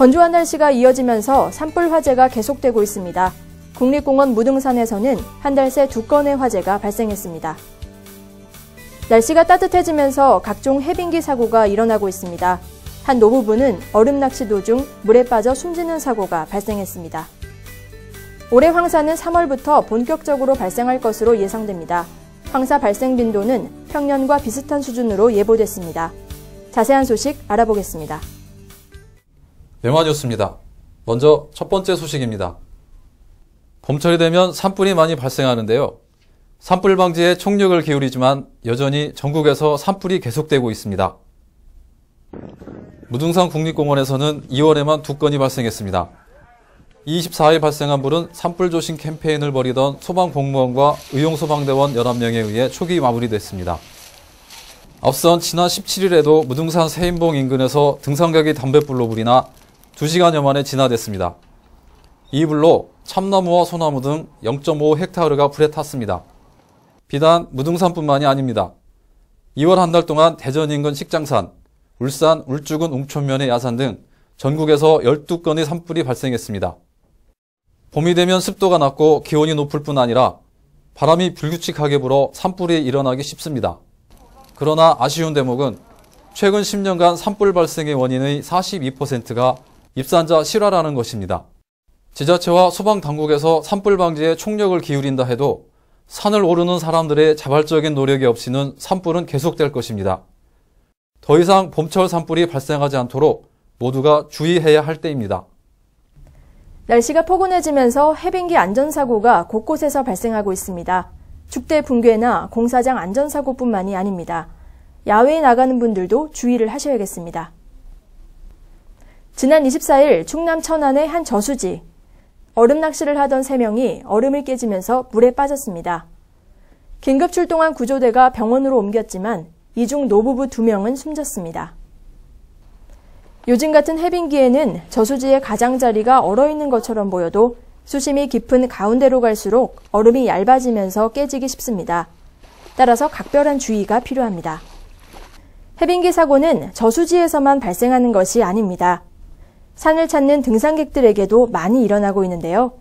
건조한 날씨가 이어지면서 산불 화재가 계속되고 있습니다. 국립공원 무등산에서는 한 달 새 두 건의 화재가 발생했습니다. 날씨가 따뜻해지면서 각종 해빙기 사고가 일어나고 있습니다. 한 노부부는 얼음 낚시 도중 물에 빠져 숨지는 사고가 발생했습니다. 올해 황사는 3월부터 본격적으로 발생할 것으로 예상됩니다. 황사 발생 빈도는 평년과 비슷한 수준으로 예보됐습니다. 자세한 소식 알아보겠습니다. 매화뉴스입니다. 먼저 첫 번째 소식입니다. 봄철이 되면 산불이 많이 발생하는데요. 산불 방지에 총력을 기울이지만 여전히 전국에서 산불이 계속되고 있습니다. 무등산 국립공원에서는 2월에만 두 건이 발생했습니다. 24일 발생한 불은 산불 조심 캠페인을 벌이던 소방공무원과 의용소방대원 11명에 의해 초기 마무리됐습니다. 앞선 지난 17일에도 무등산 세인봉 인근에서 등산객이 담뱃불로 불이 나 2시간여 만에 진화됐습니다. 이 불로 참나무와 소나무 등 0.5 헥타르가 불에 탔습니다. 비단 무등산뿐만이 아닙니다. 2월 한 달 동안 대전 인근 식장산, 울산 울주군 웅촌면의 야산 등 전국에서 12건의 산불이 발생했습니다. 봄이 되면 습도가 낮고 기온이 높을 뿐 아니라 바람이 불규칙하게 불어 산불이 일어나기 쉽습니다. 그러나 아쉬운 대목은 최근 10년간 산불 발생의 원인의 42%가 입산자 실화라는 것입니다. 지자체와 소방당국에서 산불 방지에 총력을 기울인다 해도 산을 오르는 사람들의 자발적인 노력이 없이는 산불은 계속될 것입니다. 더 이상 봄철 산불이 발생하지 않도록 모두가 주의해야 할 때입니다. 날씨가 포근해지면서 해빙기 안전사고가 곳곳에서 발생하고 있습니다. 축대 붕괴나 공사장 안전사고뿐만이 아닙니다. 야외에 나가는 분들도 주의를 하셔야겠습니다. 지난 24일 충남 천안의 한 저수지. 얼음 낚시를 하던 3명이 얼음을 깨지면서 물에 빠졌습니다. 긴급 출동한 구조대가 병원으로 옮겼지만 이중 노부부 2명은 숨졌습니다. 요즘 같은 해빙기에는 저수지의 가장자리가 얼어있는 것처럼 보여도 수심이 깊은 가운데로 갈수록 얼음이 얇아지면서 깨지기 쉽습니다. 따라서 각별한 주의가 필요합니다. 해빙기 사고는 저수지에서만 발생하는 것이 아닙니다. 산을 찾는 등산객들에게도 많이 일어나고 있는데요.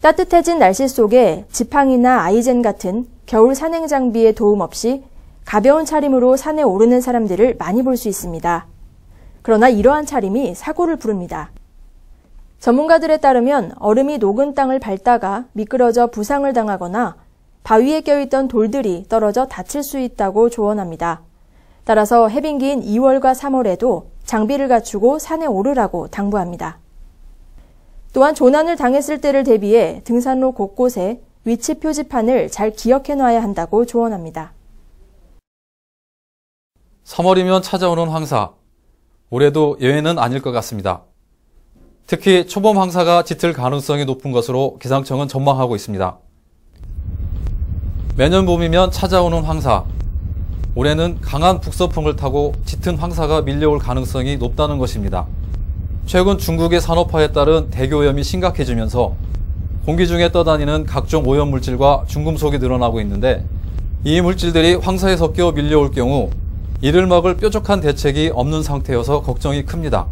따뜻해진 날씨 속에 지팡이나 아이젠 같은 겨울 산행 장비의 도움 없이 가벼운 차림으로 산에 오르는 사람들을 많이 볼 수 있습니다. 그러나 이러한 차림이 사고를 부릅니다. 전문가들에 따르면 얼음이 녹은 땅을 밟다가 미끄러져 부상을 당하거나 바위에 껴있던 돌들이 떨어져 다칠 수 있다고 조언합니다. 따라서 해빙기인 2월과 3월에도 장비를 갖추고 산에 오르라고 당부합니다. 또한 조난을 당했을 때를 대비해 등산로 곳곳에 위치 표지판을 잘 기억해 놔야 한다고 조언합니다. 3월이면 찾아오는 황사. 올해도 예외는 아닐 것 같습니다. 특히 초봄 황사가 짙을 가능성이 높은 것으로 기상청은 전망하고 있습니다. 매년 봄이면 찾아오는 황사. 올해는 강한 북서풍을 타고 짙은 황사가 밀려올 가능성이 높다는 것입니다. 최근 중국의 산업화에 따른 대기오염이 심각해지면서 공기 중에 떠다니는 각종 오염물질과 중금속이 늘어나고 있는데 이 물질들이 황사에 섞여 밀려올 경우 이를 막을 뾰족한 대책이 없는 상태여서 걱정이 큽니다.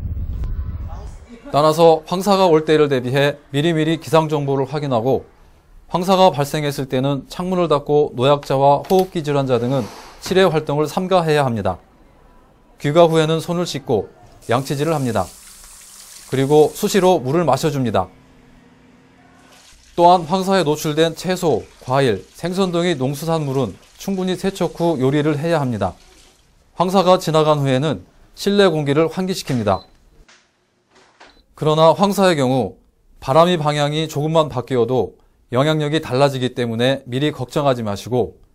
따라서 황사가 올 때를 대비해 미리미리 기상 정보를 확인하고 황사가 발생했을 때는 창문을 닫고 노약자와 호흡기 질환자 등은 실외 활동을 삼가해야 합니다. 귀가 후에는 손을 씻고 양치질을 합니다. 그리고 수시로 물을 마셔줍니다. 또한 황사에 노출된 채소, 과일, 생선 등의 농수산물은 충분히 세척 후 요리를 해야 합니다. 황사가 지나간 후에는 실내 공기를 환기시킵니다. 그러나 황사의 경우 바람이 방향이 조금만 바뀌어도 영향력이 달라지기 때문에 미리 걱정하지 마시고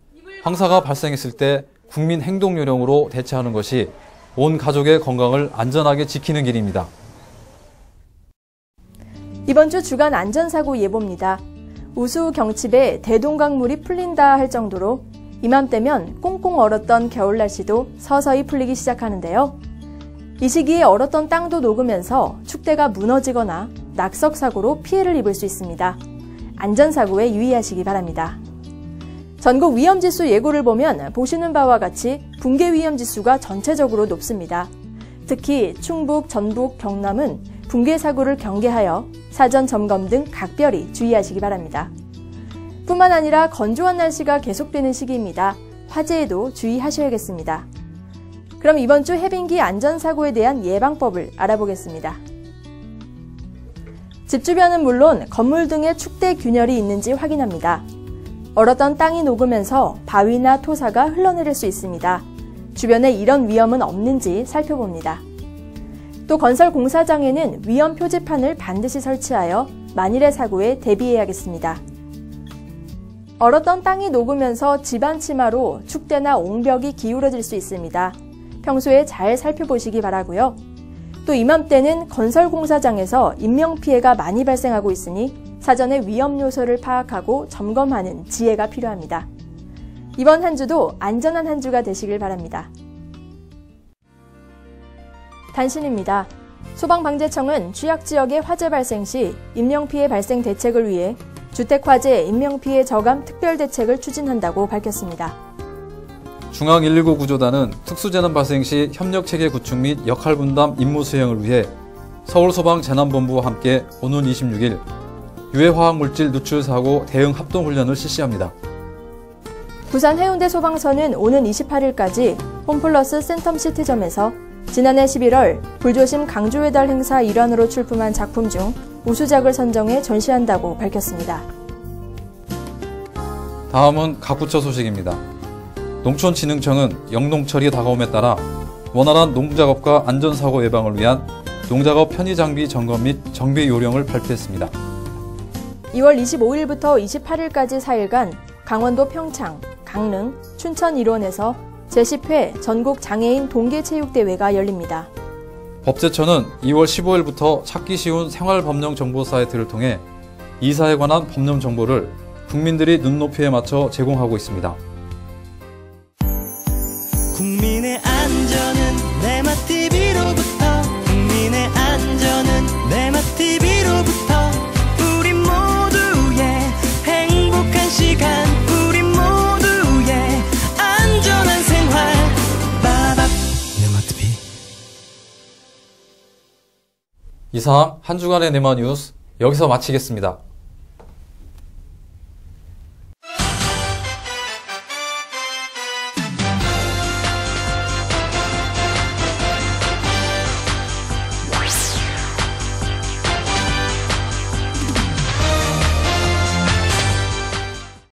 황사가 발생했을 때 국민 행동 요령으로 대처하는 것이 온 가족의 건강을 안전하게 지키는 길입니다. 이번 주 주간 안전사고 예보입니다. 우수 경칩에 대동강물이 풀린다 할 정도로 이맘때면 꽁꽁 얼었던 겨울 날씨도 서서히 풀리기 시작하는데요. 이 시기에 얼었던 땅도 녹으면서 축대가 무너지거나 낙석 사고로 피해를 입을 수 있습니다. 안전사고에 유의하시기 바랍니다. 전국 위험지수 예고를 보면 보시는 바와 같이 붕괴 위험지수가 전체적으로 높습니다. 특히 충북, 전북, 경남은 붕괴 사고를 경계하여 사전 점검 등 각별히 주의하시기 바랍니다. 뿐만 아니라 건조한 날씨가 계속되는 시기입니다. 화재에도 주의하셔야겠습니다. 그럼 이번 주 해빙기 안전사고에 대한 예방법을 알아보겠습니다. 집 주변은 물론 건물 등의 축대 균열이 있는지 확인합니다. 얼었던 땅이 녹으면서 바위나 토사가 흘러내릴 수 있습니다. 주변에 이런 위험은 없는지 살펴봅니다. 또 건설 공사장에는 위험 표지판을 반드시 설치하여 만일의 사고에 대비해야겠습니다. 얼었던 땅이 녹으면서 집안 치마로 축대나 옹벽이 기울어질 수 있습니다. 평소에 잘 살펴보시기 바라고요. 또 이맘때는 건설 공사장에서 인명 피해가 많이 발생하고 있으니 사전에 위험 요소를 파악하고 점검하는 지혜가 필요합니다. 이번 한 주도 안전한 한 주가 되시길 바랍니다. 단신입니다. 소방방재청은 취약 지역의 화재 발생 시 인명피해 발생 대책을 위해 주택화재 인명피해 저감 특별 대책을 추진한다고 밝혔습니다. 중앙 119 구조단은 특수재난 발생 시 협력체계 구축 및 역할 분담 임무 수행을 위해 서울소방재난본부와 함께 오는 26일 유해화학물질 누출 사고 대응 합동훈련을 실시합니다. 부산 해운대 소방서는 오는 28일까지 홈플러스 센텀 시티점에서 지난해 11월 불조심 강조의 달 행사 일환으로 출품한 작품 중 우수작을 선정해 전시한다고 밝혔습니다. 다음은 각부처 소식입니다. 농촌진흥청은 영농철이 다가옴에 따라 원활한 농작업과 안전사고 예방을 위한 농작업 편의 장비 점검 및 정비 요령을 발표했습니다. 2월 25일부터 28일까지 4일간 강원도 평창, 강릉, 춘천 일원에서 제10회 전국 장애인 동계체육대회가 열립니다. 법제처는 2월 15일부터 찾기 쉬운 생활법령 정보 사이트를 통해 이사에 관한 법령 정보를 국민들이 눈높이에 맞춰 제공하고 있습니다. 국민 이상 한 주간의 네마 뉴스 여기서 마치겠습니다.